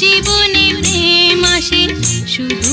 জীবনে প্রেম আসে শুধু